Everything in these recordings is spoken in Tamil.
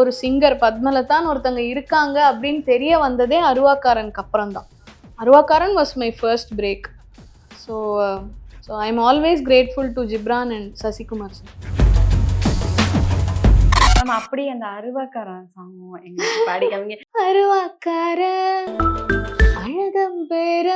ஒரு சிங்கர் பத்மலதான்னு ஒருத்தங்க இருக்காங்க அப்படின்னு தெரிய வந்ததே அருவாக்காரனுக்கு அப்புறம் தான் Aruvakkaran was my first break so so I am always grateful to Ghibran and Sasikumar sir நம்ம அப்படியே அந்த அருவாக்காரன் சாங் எங்களுக்கு பாடி காமிங்க அருவாக்கார அழகம் பேர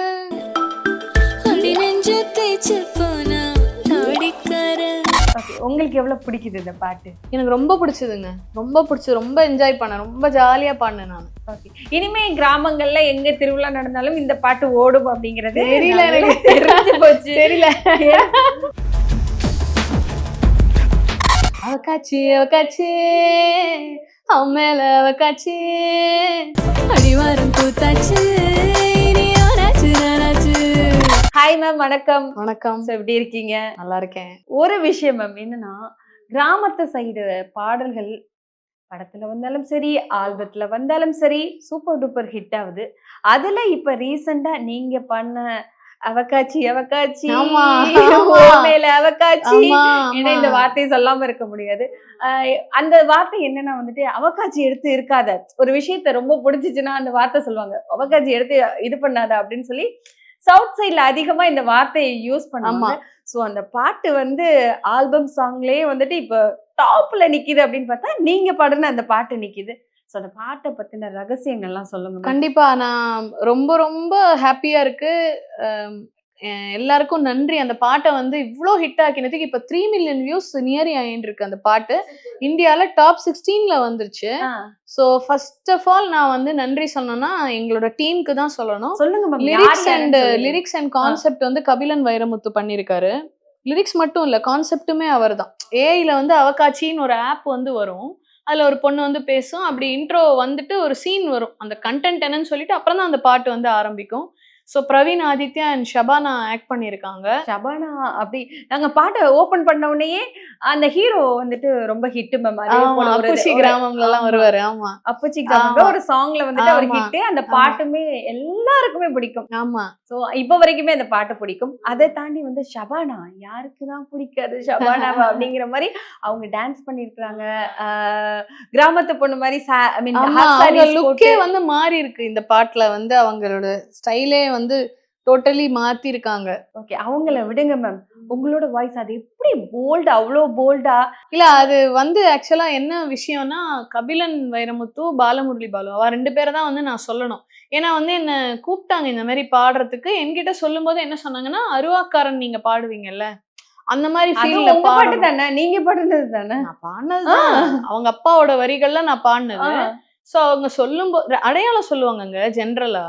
உங்களுக்கு எவ்வளவு பிடிக்குது இந்த பாட்டு? எனக்கு ரொம்ப பிடிச்சதுங்க. ரொம்ப பிடிச்சது ரொம்ப என்ஜாய் பண்ணேன். ரொம்ப ஜாலியாக பாடினேன் நான். ஓகே இனிமே கிராமங்கள்ல எங்க திருவிழா நடந்தாலும் இந்த பாட்டு ஓடும் அப்படிங்கிறது தெரியல எனக்கு. தெரிஞ்சு போச்சு. தெரியல. அவக்காச்சி அவக்காச்சி அவன் மேல அவக்காச்சி அடிவாரம் நாராச்சு ஹாய் மேம் வணக்கம். வணக்கம். எப்படி இருக்கீங்க? நல்லா இருக்கேன். ஒரு விஷயம் மேம் என்னன்னா கிராமத்து சைடு பாடல்கள் படத்துல வந்தாலும் சரி ஆல்பத்துல வந்தாலும் சரி சூப்பர் டூப்பர் ஹிட் ஆகுது. அதுல இப்ப ரீசெண்டா நீங்க பண்ண அவக்காச்சி அவக்காச்சி. மேல அவக்காச்சி ஏன்னா இந்த. வார்த்தையை சொல்லாம இருக்க முடியாது. அந்த வார்த்தை என்னன்னா வந்துட்டு அவகாட்சி எடுத்து இருக்காத. ஒரு விஷயத்த ரொம்ப பிடிச்சிச்சுன்னா அந்த வார்த்தை சொல்லுவாங்க. அவகாட்சி எடுத்து இது பண்ணாத அப்படின்னு சொல்லி சவுத் சைட்ல அதிகமா இந்த வார்த்தையை யூஸ் பண்ணுவாங்க. சோ அந்த பாட்டு வந்து ஆல்பம் சாங்லயே வந்துட்டு இப்ப டாப்ல நிக்குது அப்படின்னு பார்த்தா நீங்க பாடுன அந்த பாட்டு நிக்குது. சோ அந்த பாட்டை பத்தின ரகசியங்கள்லாம் சொல்லுங்க. கண்டிப்பா. நான் ரொம்ப ரொம்ப ஹாப்பியா இருக்கு. எல்லாருக்கும் நன்றி. அந்த பாட்டை வந்து இவ்வளோ ஹிட் ஆக்கினதுக்கு இப்போ த்ரீ மில்லியன் வியூஸ் நியர் ஆயின்னு இருக்கு அந்த பாட்டு. இந்தியாவில் டாப் சிக்ஸ்டீன்ல வந்துருச்சு. ஸோ ஃபர்ஸ்ட் ஆஃப் ஆல் நான் வந்து நன்றி சொன்னேன்னா எங்களோட டீமுக்கு தான் சொல்லணும். சொல்லுங்க lyrics and lyrics and concept வந்து கபிலன் வைரமுத்து பண்ணியிருக்காரு. லிரிக்ஸ் மட்டும் இல்லை கான்செப்ட்டுமே அவர் தான் ஏஐல வந்து அவகாட்சின்னு ஒரு ஆப் வந்து வரும். அதில் ஒரு பொண்ணு வந்து பேசும். அப்படி இன்ட்ரோ வந்துட்டு ஒரு சீன் வரும். அந்த கண்டென்ட் என்னன்னு சொல்லிட்டு அப்புறம் தான் அந்த பாட்டு வந்து ஆரம்பிக்கும். So Praveen Adithya and Shabana act பண்ணியிருக்காங்க ஷபானா அப்படி நாங்க பாட்டை ஓபன் பண்ண உடனேயே அந்த ஹீரோ வந்துட்டு ரொம்ப ஹிட் மேம் அப்புச்சி கிராமம்ல எல்லாம். வருவாரு ஆமா அப்புச்சி கிராமம்ல. ஒரு சாங்ல வந்துட்டு அவர் ஆமா. ஹிட் அந்த. பாட்டுமே எல்லாருக்குமே பிடிக்கும் ஆமா சோ இப்ப வரைக்குமே அந்த பாட்டு பிடிக்கும் அதை தாண்டி வந்து ஷபானா யாருக்கு தான் பிடிக்காது ஷபானாவா அப்படிங்கிற மாதிரி அவங்க டான்ஸ் பண்ணிருக்காங்க கிராமத்து பொண்ணு மாதிரி ஐ மீன் லுக்கே வந்து மாறி இருக்கு இந்த பாட்டுல வந்து அவங்களோட ஸ்டைலே வந்து டோட்டலி மாத்தி இருக்காங்க ஓகே அவங்கள விடுங்க மேம் உங்களோட வாய்ஸ் அது எப்படி போல்டா அவ்வளோ போல்டா இல்ல அது வந்து ஆக்சுவலா என்ன விஷயம்னா கபிலன் வைரமுத்து பாலமுரளி பாலு அவ ரெண்டு பேரை தான் வந்து நான் சொல்லணும். ஏன்னா வந்து என்ன கூப்பிட்டாங்க இந்த மாதிரி பாடுறதுக்கு. என்கிட்ட சொல்லும்போது என்ன சொன்னாங்கன்னா அருவாக்காரன் நீங்க பாடுவீங்கல்ல அந்த மாதிரி ஃபீல்ல பாட்டு பாடு தானே? நீங்க பாடுனது தானே? நான் பாடினதுதான் அவங்க அப்பாவோட வரிகள்ல நான் பாடினது. ஸோ அவங்க சொல்லும்போது அடையாளம் சொல்லுவாங்கங்க ஜென்ரலா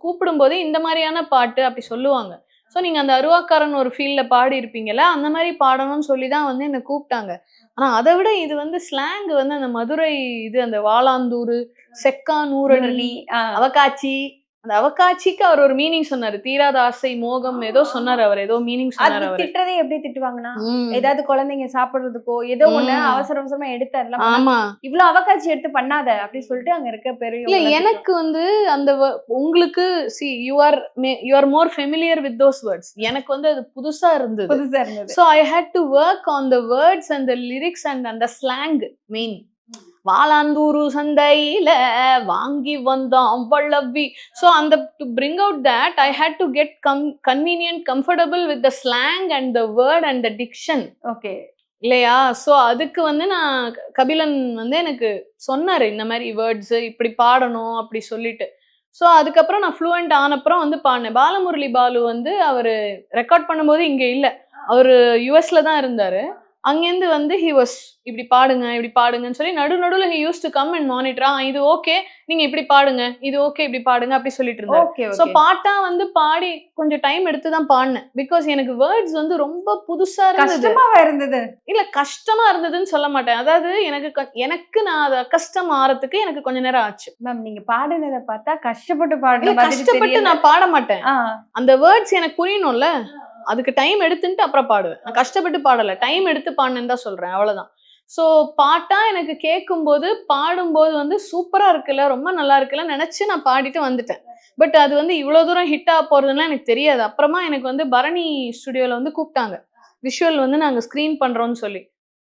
கூப்பிடும்போது இந்த மாதிரியான பாட்டு அப்படி சொல்லுவாங்க ஸோ நீங்க அந்த அருவாக்காரன் ஒரு ஃபீல்ட்ல பாடி இருப்பீங்கல்ல அந்த மாதிரி பாடணும்னு சொல்லி தான் வந்து என்னை கூப்பிட்டாங்க ஆனா அதை விட இது வந்து ஸ்லாங் வந்து அந்த மதுரை இது அந்த வாளாந்தூர் செக்கானூரணி ஆ. அந்த அவகாட்சிக்கு அவர் ஒரு மீனிங் சொன்னாரு. தீராத ஆசை மோகம் ஏதோ சொன்னார் அவர். ஏதோ மீனிங் சொன்னார் அவர். திட்டுறதே எப்படி திட்டுவாங்கன்னா? ஏதாவது குழந்தைங்க சாப்பிடுறதுக்கோ ஏதோ ஒண்ணு. அவசர அவசரமா எடுத்தாருல ஆமா. இவ்வளவு அவகாட்சி எடுத்து பண்ணாத அப்படி சொல்லிட்டு அங்க இருக்க இல்ல பெரிய எனக்கு வந்து அந்த உங்களுக்கு see you are you are more familiar with those words எனக்கு வந்து அது புதுசா இருந்தது. புதுசா இருந்தது. So I had to work on the words and the lyrics and அந்த ஸ்லாங் மெயின் வாளாந்தூரு சந்தையில வாங்கி வந்தோம் வள்ளவி ஸோ அந்த to bring out that I had to get come convenient comfortable with the slang and the word and the diction okay இல்லையா? ஸோ அதுக்கு வந்து நான் கபிலன் வந்து எனக்கு சொன்னார் இந்த மாதிரி வேர்ட்ஸ் இப்படி பாடணும் அப்படி சொல்லிட்டு. ஸோ அதுக்கப்புறம் நான் ஃப்ளூயண்ட் ஆனப்புறம் வந்து பாடினேன். பாலமுரளி பாலு வந்து அவர் ரெக்கார்ட் பண்ணும்போது இங்கே இல்லை. அவர் யூஎஸ்ல தான் இருந்தார். அங்கேருந்து வந்து ஹி வாஸ் இப்படி பாடுங்க இப்படி பாடுங்கன்னு சொல்லி நடு நடுவில் he use to come and மானிட்டரா இது ஓகே நீங்க இப்படி பாடுங்க இது ஓகே இப்படி பாடுங்க அப்படி சொல்லிட்டு இருந்தாரு. ஓகே ஸோ பாட்டா வந்து பாடி கொஞ்சம் டைம் எடுத்து தான் பாடினேன். பிகாஸ் எனக்கு வேர்ட்ஸ் வந்து ரொம்ப புதுசா இருந்தது. கஷ்டமாவா இருந்தது? இல்ல கஷ்டமா இருந்ததுன்னு சொல்ல மாட்டேன். அதாவது எனக்கு எனக்கு நான் அதை கஷ்டம் ஆறதுக்கு எனக்கு கொஞ்ச நேரம் ஆச்சு. மேம் நீங்க பாடுனதை பார்த்தா கஷ்டப்பட்டு மாதிரி கஷ்டப்பட்டு. நான் பாட மாட்டேன். அந்த வேர்ட்ஸ் எனக்கு புரியணும்ல. அதுக்கு டைம் எடுத்துட்டு அப்புறம் பாடுவேன். நான் கஷ்டப்பட்டு பாடலை. டைம் எடுத்து பாடினேன்னு தான் சொல்கிறேன் அவ்வளோதான் ஸோ பாட்டாக எனக்கு கேட்கும்போது பாடும்போது வந்து சூப்பராக இருக்குல்ல ரொம்ப நல்லா இருக்குல்ல நினச்சி நான் பாடிட்டு வந்துட்டேன். பட் அது வந்து இவ்வளோ தூரம் ஹிட் ஆக எனக்கு தெரியாது. அப்புறமா எனக்கு வந்து பரணி ஸ்டுடியோவில் வந்து கூப்பிட்டாங்க. விஷுவல் வந்து நாங்கள் ஸ்க்ரீன் பண்ணுறோன்னு சொல்லி.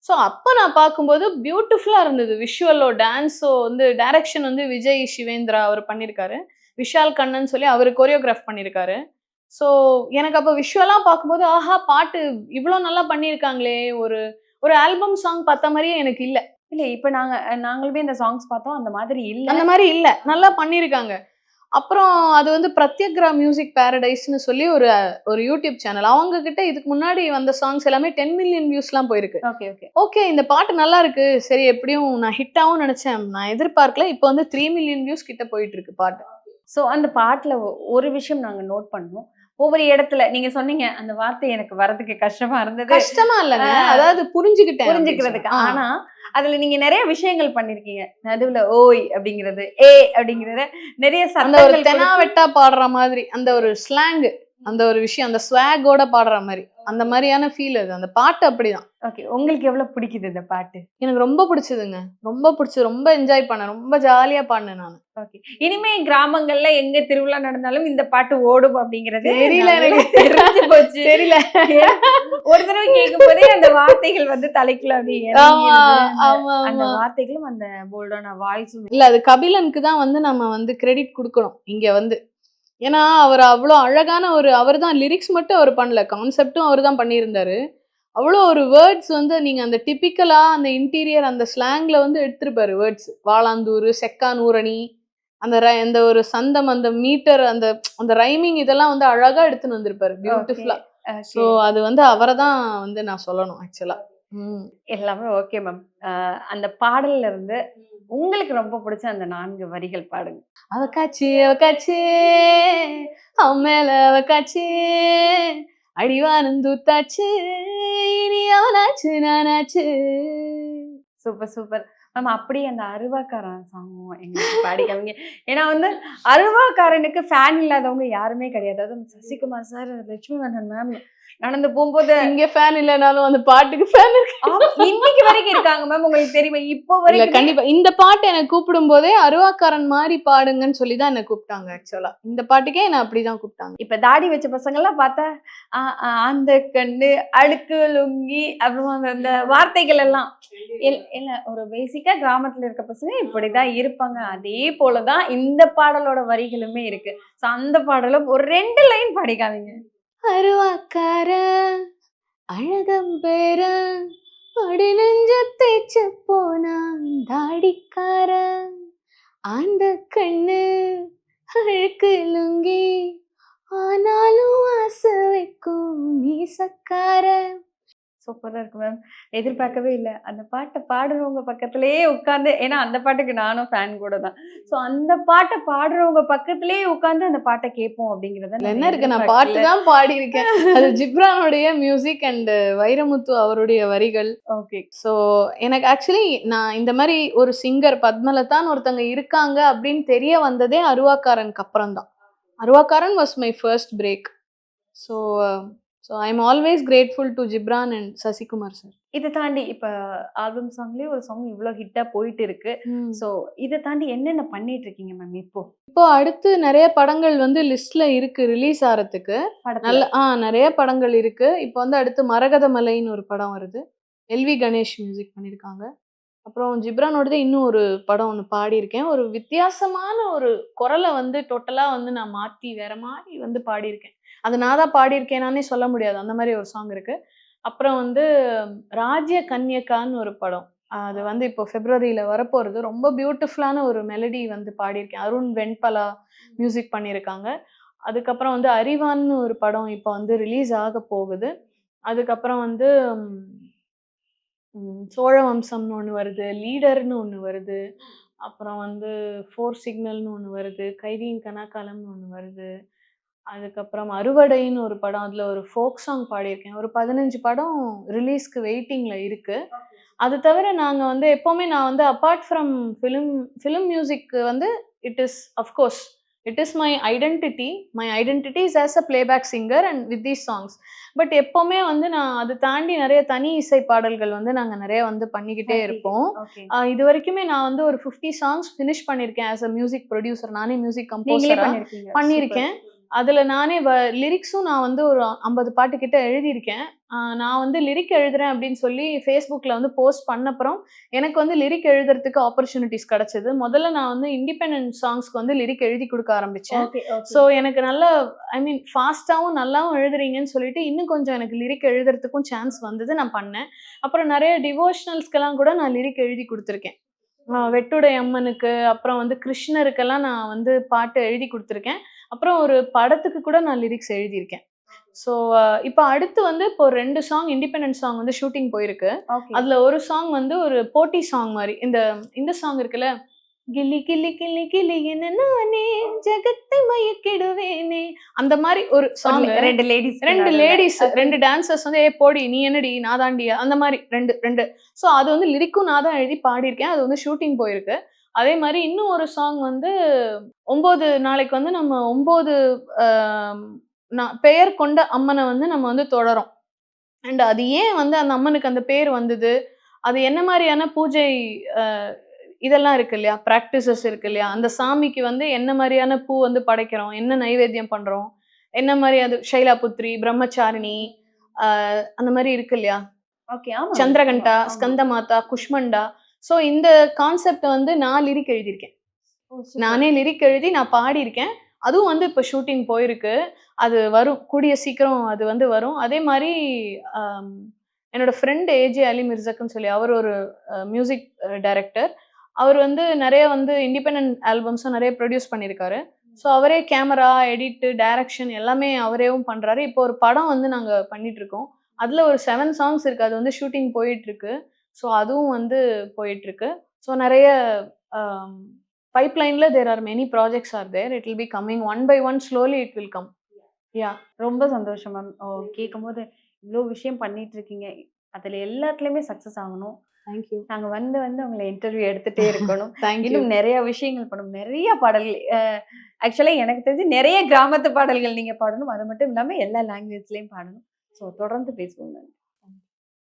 ஸோ அப்போ நான் பார்க்கும்போது பியூட்டிஃபுல்லாக இருந்தது. விஷுவலோ டான்ஸோ வந்து டைரக்ஷன் வந்து விஜய் சிவேந்திரா அவர் பண்ணியிருக்காரு விஷால் கண்ணன் சொல்லி அவர் கொரியோகிராஃப் பண்ணியிருக்காரு ஸோ எனக்கு அப்போ விஷுவலாக பார்க்கும்போது ஆஹா பாட்டு இவ்வளோ நல்லா பண்ணியிருக்காங்களே ஒரு ஒரு ஆல்பம் சாங் பார்த்த மாதிரியே எனக்கு இல்லை. இல்ல இப்ப நாங்க நாங்களுமே இந்த சாங்ஸ் பார்த்தோம் அந்த மாதிரி இல்ல. அந்த மாதிரி இல்லை. நல்லா பண்ணியிருக்காங்க. அப்புறம் அது வந்து பிரத்யக்ரா மியூசிக் பேரடைஸ்னு சொல்லி ஒரு ஒரு யூடியூப் சேனல் அவங்க கிட்ட இதுக்கு முன்னாடி வந்த சாங்ஸ் எல்லாமே டென் மில்லியன் வியூஸ்லாம் போயிருக்கு. ஓகே ஓகே ஓகே இந்த பாட்டு நல்லா இருக்கு. சரி எப்படியும் நான் ஹிட்டாவும் நினைச்சேன். நான் எதிர்பார்க்கல. இப்போ வந்து த்ரீ மில்லியன் வியூஸ் கிட்ட போயிட்டு இருக்கு பாட்டு. சோ அந்த பாட்டுல ஒரு விஷயம் நாங்க நோட் பண்ணோம். ஒவ்வொரு இடத்துல நீங்க சொன்னீங்க அந்த வார்த்தை எனக்கு வரதுக்கு கஷ்டமா இருந்தது. கஷ்டமா இல்லைங்க. அதாவது புரிஞ்சுக்கிட்டேன் புரிஞ்சுக்கிறதுக்கு. ஆனா அதுல நீங்க நிறைய விஷயங்கள் பண்ணிருக்கீங்க. நடுவுல ஓய் அப்படிங்கிறது ஏ அப்படிங்கறத நிறைய. அந்த ஒரு தெனாவெட்டா பாடுற மாதிரி அந்த ஒரு ஸ்லாங் அந்த ஒரு விஷயம் அந்த ஸ்வாகோட பாடுற மாதிரி. அந்த மாதிரியான ஃபீல் அது. அந்த பாட்டு அப்படிதான். ஓகே உங்களுக்கு எவ்வளவு பிடிக்குது இந்த பாட்டு? எனக்கு ரொம்ப பிடிச்சதுங்க. ரொம்ப பிடிச்சது ரொம்ப என்ஜாய் பண்ணேன். ரொம்ப ஜாலியா பாடினேன் நான். ஓகே இனிமே கிராமங்கள்ல எங்க திருவிழா நடந்தாலும் இந்த பாட்டு ஓடும் அப்படிங்கறது தெரியல எனக்கு. தெரிஞ்சு போச்சு. தெரியல. ஒரு தடவை கேட்கும் போதே அந்த வார்த்தைகள் வந்து தலைக்குள்ள அப்படி இறங்கி ஆமா இருந்தது. அந்த- வார்த்தைகளும் அந்த போல்டான வாய்ஸும் இல்ல அது கபிலனுக்கு தான் வந்து நம்ம வந்து கிரெடிட் கொடுக்கணும். இங்க வந்து ஏன்னா அவர் அவ்வளோ அழகான ஒரு அவர் தான் லிரிக்ஸ் மட்டும் அவர் பண்ணல கான்செப்டும் அவர் தான் பண்ணியிருந்தாரு. அவ்வளோ ஒரு வேர்ட்ஸ் வந்து நீங்க அந்த டிப்பிக்கலா அந்த இன்டீரியர் அந்த ஸ்லாங்ல வந்து எடுத்திருப்பாரு வேர்ட்ஸ் வாளாந்தூர் செக்கானூரணி அந்த ர- அந்த ஒரு சந்தம் அந்த மீட்டர் அந்த அந்த ரைமிங் இதெல்லாம் வந்து அழகா எடுத்துன்னு வந்திருப்பாரு பியூட்டிஃபுல்லா ஸோ அது வந்து அவரை தான் வந்து நான் சொல்லணும் ஆக்சுவலா ம் எல்லாமே ஓகே மேம். அந்த பாடல்ல இருந்து உங்களுக்கு ரொம்ப பிடிச்ச அந்த நான்கு வரிகள் பாடுங்க. அவக்காச்சு அவக்காச்சு அவன் மேல அவக்காச்சு அடிவானந்தூத்தாச்சு இனி அவனாச்சு நானாச்சு. Super super. மேம் அப்படியே அந்த அருவாக்காரன் சாங்கும் எங்களுக்கு பாடிக்காமீங்க ஏன்னா வந்து அருவாக்காரனுக்கு ஃபேன் இல்லாதவங்க யாருமே கிடையாது. அதுவும் சசிகுமார் சார் லட்சுமி மேம். நடந்து போகும்போது இங்க ஃபேன் இல்லைனாலும் அந்த பாட்டுக்கு ஃபேன் இன்னைக்கு வரைக்கும் இருக்காங்க மேம் உங்களுக்கு தெரியுமா இப்போ வரைக்கும் கண்டிப்பா. இந்த பாட்டு எனக்கு கூப்பிடும் போதே அருவாக்காரன் மாதிரி பாடுங்கன்னு சொல்லி தான் என்ன கூப்பிட்டாங்க ஆக்சுவலா இந்த பாட்டுக்கே என்ன அப்படிதான் கூப்பிட்டாங்க. இப்ப தாடி வச்ச பசங்க எல்லாம் பார்த்தா அந்த கண்ணு அடுக்கு லுங்கி அப்புறம் அந்த- வார்த்தைகள் எல்லாம். இல்ல- ஒரு பேசிக்கா கிராமத்துல இருக்க பசங்க இப்படிதான் இருப்பாங்க. அதே போலதான் இந்த பாடலோட வரிகளுமே இருக்கு. சோ அந்த பாடல ஒரு ரெண்டு லைன் படிக்காதீங்க. அருவாக்கார அழகம் பேர அடி நெஞ்சத்தை தேய்ச்ச போனான் தாடிக்கார அந்த கண்ணு அழுக்கு லுங்கி ஆனாலும் ஆசை வைக்கும் மீசக்கார. சூப்பரா இருக்கு மேம் எதிர்பார்க்கவே இல்லை. அந்த பாட்டை பாடுறவங்க பக்கத்திலேயே உட்காந்து ஏன்னா அந்த பாட்டுக்கு நானும் ஃபேன் கூட தான். ஸோ அந்த பாட்டை பாடுறவங்க பக்கத்திலேயே உட்காந்து அந்த பாட்டை கேட்போம் அப்படிங்கறத என்ன இருக்கு? நான் பாட்டு தான் பாடி இருக்கேன் அது ஜிப்ரானுடைய மியூசிக் அண்ட் வைரமுத்து அவருடைய வரிகள். ஓகே ஸோ எனக்கு ஆக்சுவலி நான் இந்த மாதிரி ஒரு சிங்கர் பத்மலதான் ஒருத்தங்க இருக்காங்க அப்படின்னு தெரிய வந்ததே அருவாக்காரனுக்கு அப்புறம் தான் Aruvakkaran was my first break so so I am always grateful to Ghibran and Sasikumar sir இதை தாண்டி இப்ப ஆல்பம் சாங்லயே ஒரு சாங் இவ்வளவு ஹிட்டா போயிட்டு இருக்கு. சோ இதை தாண்டி என்னென்ன பண்ணிட்டு இருக்கீங்க மேம் இப்போ? இப்போ அடுத்து நிறைய படங்கள் வந்து லிஸ்ட்ல இருக்கு ரிலீஸ் ஆகிறதுக்கு நல்ல ஆ நிறைய படங்கள் இருக்கு. இப்போ வந்து அடுத்து மரகத மலைன்னு ஒரு படம் வருது. எல்வி கணேஷ் மியூசிக் பண்ணியிருக்காங்க அப்புறம் ஜிப்ரானோடது இன்னும் ஒரு படம் ஒன்று பாடியிருக்கேன். ஒரு வித்தியாசமான ஒரு குரலை வந்து டோட்டலாக வந்து நான் மாற்றி வேற மாதிரி வந்து பாடியிருக்கேன். அது நான் தான் பாடியிருக்கேனானே சொல்ல முடியாது. அந்த மாதிரி ஒரு சாங் இருக்கு. அப்புறம் வந்து ராஜ்ய கன்யகான்னு ஒரு படம். அது வந்து இப்போ ஃபெப்ரவரியில் வரப்போகிறது ரொம்ப பியூட்டிஃபுல்லான ஒரு மெலடி வந்து பாடியிருக்கேன். அருண் வெண்பலா மியூசிக் பண்ணியிருக்காங்க. அதுக்கப்புறம் வந்து அறிவான்னு ஒரு படம் இப்போ வந்து ரிலீஸ் ஆக போகுது. அதுக்கப்புறம் வந்து சோழ வம்சம்னு ஒன்று வருது. லீடர்னு ஒன்று வருது. அப்புறம் வந்து ஃபோர் சிக்னல்னு ஒன்று வருது. கைதியின் கனாக்காலம்னு ஒன்று வருது. அதுக்கப்புறம் அறுவடைன்னு ஒரு படம் அதில் ஒரு ஃபோக் சாங் பாடியிருக்கேன். ஒரு பதினஞ்சு படம் ரிலீஸ்க்கு வெயிட்டிங்கில் இருக்குது அது தவிர நாங்கள் வந்து எப்போவுமே நான் வந்து apart from film film music வந்து it is of course it is my identity my identity is as a playback singer and with these songs but எப்போவுமே வந்து நான் அது தாண்டி நிறைய தனி இசை பாடல்கள் வந்து நாங்கள் நிறைய வந்து பண்ணிக்கிட்டே இருப்போம். இது வரைக்குமே நான் வந்து ஒரு ஃபிஃப்டி சாங்ஸ் ஃபினிஷ் பண்ணியிருக்கேன் ஆஸ் அ மியூசிக் ப்ரொடியூசர் நானே மியூசிக் கம்போசரா பண்ணியிருக்கேன். அதுல நானே லிரிக்ஸும் நான் வந்து ஒரு ஐம்பது பாட்டு கிட்ட எழுதியிருக்கேன். நான் வந்து லிரிக் எழுதுறேன் அப்படின்னு சொல்லி ஃபேஸ்புக்கில் வந்து போஸ்ட் பண்ணப்புறம் எனக்கு வந்து லிரிக் எழுதுறதுக்கு ஆப்பர்ச்சுனிட்டிஸ் கிடைச்சது. முதல்ல நான் வந்து இண்டிபெண்டன்ட் சாங்ஸ்க்கு வந்து லிரிக் எழுதி கொடுக்க ஆரம்பிச்சேன். ஓகே ஸோ எனக்கு நல்ல ஐ மீன் ஃபாஸ்ட்டாகவும் நல்லாவும் எழுதுறீங்கன்னு சொல்லிட்டு இன்னும் கொஞ்சம் எனக்கு லிரிக் எழுதுறதுக்கும் சான்ஸ் வந்தது நான் பண்ணேன். அப்புறம் நிறைய டிவோஷனல்ஸ்க்கெல்லாம் கூட நான் லிரிக் எழுதி கொடுத்துருக்கேன். வெட்டுடை அம்மனுக்கு அப்புறம் வந்து கிருஷ்ணருக்கெல்லாம் நான் வந்து பாட்டு எழுதி கொடுத்துருக்கேன். அப்புறம் ஒரு படத்துக்கு கூட நான் லிரிக்ஸ் எழுதியிருக்கேன். ஸோ இப்போ அடுத்து வந்து இப்போ ரெண்டு சாங் இண்டிபெண்டன்ட் சாங் வந்து ஷூட்டிங் போயிருக்கு. அதுல ஒரு சாங் வந்து ஒரு போட்டி சாங் மாதிரி இந்த இந்த சாங் இருக்குல்ல கில்லி கில்லி கில்லி கில்லி என்ன நானே ஜெகத்தை மயக்கிடுவேனே. அந்த மாதிரி ஒரு சாங் ரெண்டு லேடிஸ் ரெண்டு லேடிஸ் ரெண்டு டான்சர்ஸ் வந்து ஏ போடி நீ என்னடி நான் தாண்டி அந்த மாதிரி ரெண்டு ரெண்டு. ஸோ அது வந்து லிரிக்கும் நான் தான் எழுதி பாடியிருக்கேன். அது வந்து ஷூட்டிங் போயிருக்கு. அதே மாதிரி இன்னும் ஒரு சாங் வந்து ஒம்பது நாளைக்கு வந்து நம்ம ஒம்பது பெயர் கொண்ட அம்மனை வந்து நம்ம வந்து தொடரோம் அண்ட் அது ஏன் வந்து அந்த அம்மனுக்கு அந்த பேர் வந்தது? அது என்ன மாதிரியான பூஜை இதெல்லாம் இருக்கு இல்லையா? ப்ராக்டிசஸ் இருக்கு இல்லையா? அந்த சாமிக்கு வந்து என்ன மாதிரியான பூ வந்து படைக்கிறோம்? என்ன நைவேத்தியம் பண்றோம்? என்ன மாதிரி அது சைலாபுத்ரி பிரம்மச்சாரிணி ஆஹ் அந்த மாதிரி இருக்கு இல்லையா? சந்திரகண்டா. ஸ்கந்தமாதா குஷ்மண்டா. ஸோ இந்த கான்செப்ட் வந்து நான் லிரிக் எழுதியிருக்கேன். நானே லிரிக் எழுதி நான் பாடியிருக்கேன். அதுவும் வந்து இப்போ ஷூட்டிங் போயிருக்கு. அது வரும் கூடிய சீக்கிரம் அது வந்து வரும். அதே மாதிரி என்னோட ஃப்ரெண்ட் ஏஜே அலி மிர்சக்குன்னு சொல்லி அவர் ஒரு மியூசிக் டைரக்டர் அவர் வந்து நிறைய வந்து இண்டிபெண்ட் ஆல்பம்ஸும் நிறைய ப்ரொடியூஸ் பண்ணியிருக்காரு. ஸோ அவரே கேமரா எடிட்டு டைரக்ஷன் எல்லாமே அவரேவும் பண்ணுறாரு இப்போ ஒரு படம் வந்து நாங்கள் பண்ணிகிட்ருக்கோம் அதில் ஒரு செவன் சாங்ஸ் இருக்குது அது வந்து ஷூட்டிங் போயிட்டுருக்கு. ஸோ அதுவும் வந்து போயிட்டுருக்கு. ஸோ நிறைய பைப்லைனில் there are many projects are there it will be coming one by one slowly it will come yeah ரொம்ப சந்தோஷம் மேம் கேட்கும் போது இவ்வளோ விஷயம் பண்ணிட்டு இருக்கீங்க அதில் எல்லாத்துலேயுமே சக்ஸஸ் ஆகணும். தேங்க்யூ நாங்க வந்து வந்து உங்களை இன்டர்வியூ எடுத்துட்டே இருக்கணும். இன்னும் நிறைய விஷயங்கள் பண்ணணும் நிறைய பாடல்கள் ஆக்சுவலா எனக்கு தெரிஞ்சு நிறைய கிராமத்து பாடல்கள் நீங்க பாடணும். அது மட்டும் இல்லாம எல்லா லாங்குவேஜ்லயும் பாடணும். ஸோ தொடர்ந்து பேசுவோம்.